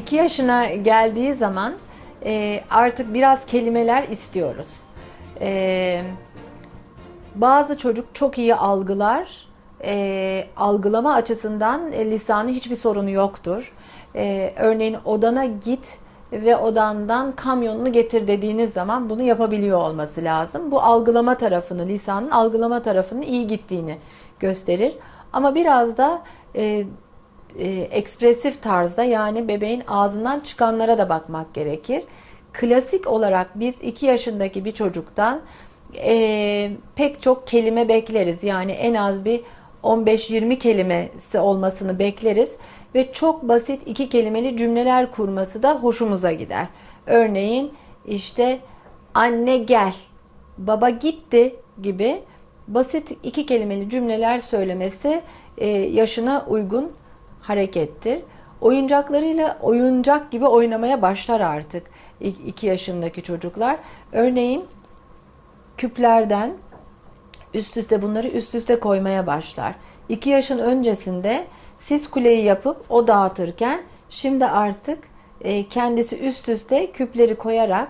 2 yaşına geldiği zaman e, artık biraz kelimeler istiyoruz. E, bazı çocuk çok iyi algılar, e, algılama açısından e, lisanı hiçbir sorunu yoktur. E, örneğin odana git ve odandan kamyonunu getir dediğiniz zaman bunu yapabiliyor olması lazım. Bu algılama tarafını, lisanın algılama tarafının iyi gittiğini gösterir. Ama biraz da e, e, ekspresif tarzda yani bebeğin ağzından çıkanlara da bakmak gerekir. Klasik olarak biz 2 yaşındaki bir çocuktan e, pek çok kelime bekleriz. Yani en az bir 15-20 kelimesi olmasını bekleriz ve çok basit iki kelimeli cümleler kurması da hoşumuza gider. Örneğin işte anne gel, baba gitti gibi basit iki kelimeli cümleler söylemesi e, yaşına uygun harekettir. Oyuncaklarıyla oyuncak gibi oynamaya başlar artık 2 yaşındaki çocuklar. Örneğin küplerden üst üste bunları üst üste koymaya başlar. 2 yaşın öncesinde siz kuleyi yapıp o dağıtırken şimdi artık e, kendisi üst üste küpleri koyarak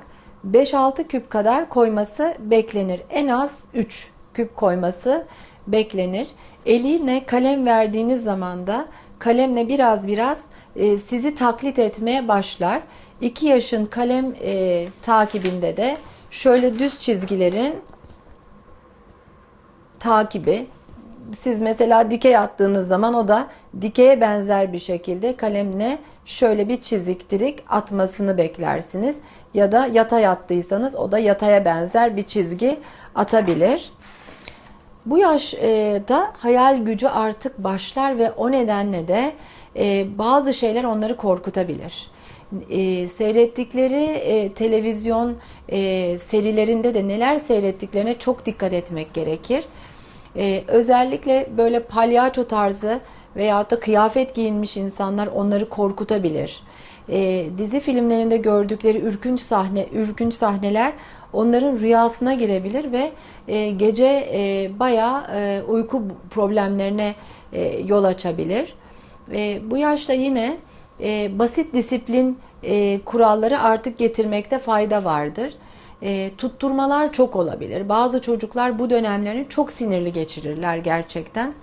5-6 küp kadar koyması beklenir. En az 3 küp koyması beklenir. Eline kalem verdiğiniz zaman da kalemle biraz biraz e, sizi taklit etmeye başlar. 2 yaşın kalem e, takibinde de şöyle düz çizgilerin takibi. Siz mesela dikey attığınız zaman o da dikeye benzer bir şekilde kalemle şöyle bir çiziktirik atmasını beklersiniz. Ya da yatay attıysanız o da yataya benzer bir çizgi atabilir. Bu yaşta hayal gücü artık başlar ve o nedenle de e, bazı şeyler onları korkutabilir. E, seyrettikleri e, televizyon serilerinde de neler seyrettiklerine çok dikkat etmek gerekir. Özellikle böyle palyaço tarzı veyahut da kıyafet giyinmiş insanlar onları korkutabilir. Dizi filmlerinde gördükleri ürkünç sahne, ürkünç sahneler onların rüyasına girebilir ve e, gece e, bayağı e, uyku problemlerine e, yol açabilir. E, bu yaşta yine e, basit disiplin e, kuralları artık getirmekte fayda vardır. E, tutturmalar çok olabilir. Bazı çocuklar bu dönemlerini çok sinirli geçirirler gerçekten.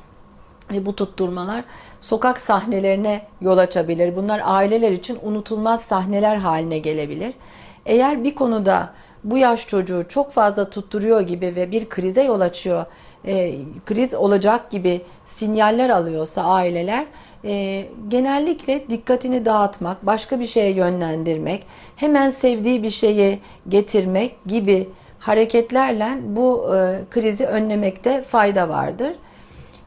Ve bu tutturmalar sokak sahnelerine yol açabilir. Bunlar aileler için unutulmaz sahneler haline gelebilir. Eğer bir konuda bu yaş çocuğu çok fazla tutturuyor gibi ve bir krize yol açıyor, e, kriz olacak gibi sinyaller alıyorsa aileler e, genellikle dikkatini dağıtmak, başka bir şeye yönlendirmek, hemen sevdiği bir şeyi getirmek gibi hareketlerle bu e, krizi önlemekte fayda vardır.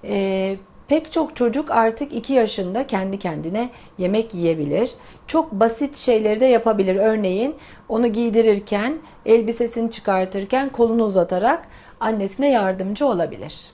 E, Pek çok çocuk artık 2 yaşında kendi kendine yemek yiyebilir. Çok basit şeyleri de yapabilir. Örneğin onu giydirirken, elbisesini çıkartırken kolunu uzatarak annesine yardımcı olabilir.